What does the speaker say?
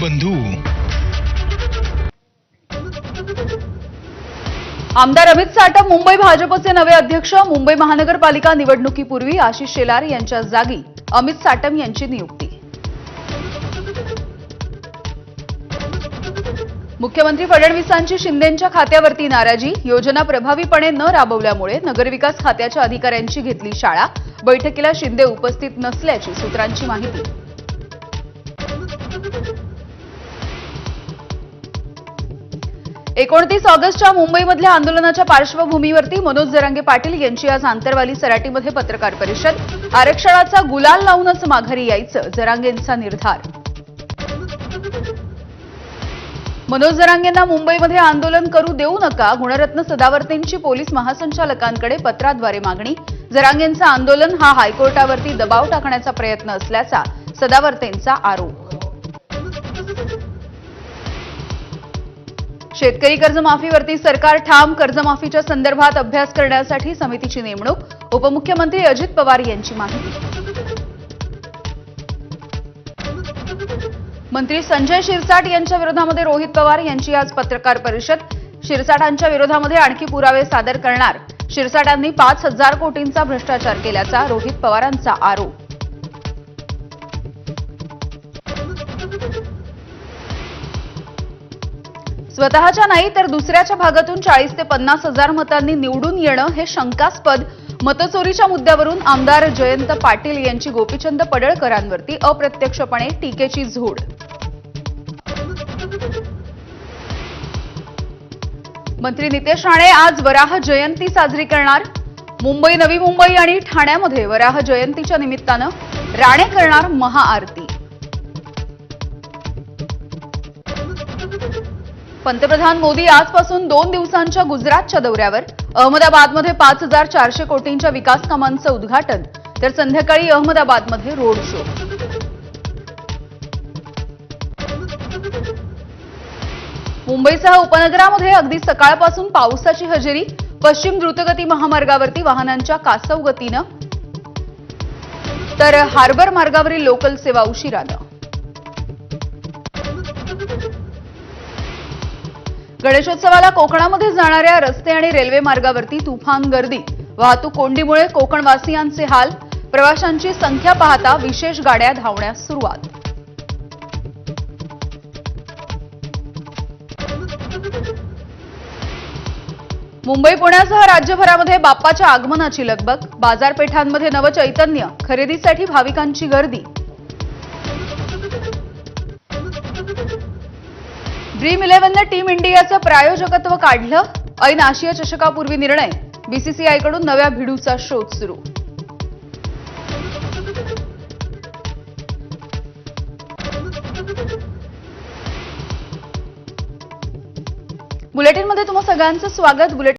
बंधू. आमदार अमित साटम मुंबई भाजपचे नवे अध्यक्ष मुंबई महानगरपालिका निवडणुकीपूर्वी आशिष शेलार यांच्या जागी अमित साटम यांची नियुक्ती. मुख्यमंत्री फडणवीसांची शिंदेंच्या खात्यावरती नाराजी योजना प्रभावीपणे न राबवल्यामुळे नगरविकास खात्याच्या अधिकाऱ्यांची घेतली शाळा बैठकीला शिंदे उपस्थित नसल्याची सूत्रांची माहिती. एकोणतीस ऑगस्टच्या मुंबईमधल्या आंदोलनाच्या पार्श्वभूमीवरती मनोज जरांगे पाटील यांची आज आंतरवाली सराटीमध्ये पत्रकार परिषद. आरक्षणाचा गुलाल लावूनच माघारी यायचं जरांगेंचा निर्धार. मनोज जरांगेंना मुंबईमध्ये आंदोलन करू देऊ नका गुणरत्न सदावर्तेंची पोलीस महासंचालकांकडे पत्राद्वारे मागणी. जरांगेंचं आंदोलन हा हायकोर्टावरती दबाव टाकण्याचा प्रयत्न असल्याचा सदावर्तेंचा आरोप. शेतकरी कर्जमाफीवरती सरकार ठाम कर्जमाफीच्या संदर्भात अभ्यास करण्यासाठी समितीची नेमणूक. उपमुख्यमंत्री अजित पवार यांची माहिती. मंत्री संजय शिरसाट यांच्या विरोधामध्ये रोहित पवार यांची आज पत्रकार परिषद. शिरसाटांच्या विरोधामध्ये आणखी पुरावे सादर करणार. शिरसाटांनी पाच हजार कोटींचा भ्रष्टाचार केल्याचा रोहित पवारांचा आरोप. स्वतःच्या नाही तर दुसऱ्याच्या भागातून चाळीस ते पन्नास हजार मतांनी निवडून येणं हे शंकास्पद. मतचोरीच्या मुद्द्यावरून आमदार जयंत पाटील यांची गोपीचंद पडळकरांवरती अप्रत्यक्षपणे टीकेची झोड. मंत्री नितेश राणे आज वराह जयंती साजरी करणार. मुंबई नवी मुंबई आणि ठाण्यामध्ये वराह जयंतीच्या निमित्तानं राणे करणार महाआरती. पंतप्रधान मोदी आजपासून दोन दिवसांच्या गुजरातच्या दौऱ्यावर. अहमदाबादमध्ये पाच हजार चारशे कोटींच्या विकास कामांचं उद्घाटन. तर संध्याकाळी अहमदाबादमध्ये रोड शो. मुंबईसह उपनगरामध्ये अगदी सकाळपासून पावसाची हजेरी. पश्चिम द्रुतगती महामार्गावरती वाहनांच्या कासव गतीनं तर हार्बर मार्गावरील लोकल सेवा उशिरानं. गणेशोत्सवाला कोकणामध्ये जाणाऱ्या रस्ते आणि रेल्वे मार्गावरती तुफान गर्दी. वाहतूक कोंडीमुळे कोकणवासियांचे हाल. प्रवाशांची संख्या पाहता विशेष गाड्या धावण्यास सुरुवात. मुंबई पुण्यासह राज्यभरामध्ये बाप्पाच्या आगमनाची लगबग. बाजारपेठांमध्ये नवचैतन्य. खरेदीसाठी भाविकांची गर्दी. ड्रीम इलेव्हननं टीम इंडियाचं प्रायोजकत्व काढलं. ऐन आशिया चषकापूर्वी निर्णय. बीसीसीआयकडून नव्या भिडूचा शोध सुरू. बुलेटिनमध्ये तुम्हा सगळ्यांचं स्वागत. बुलेटिन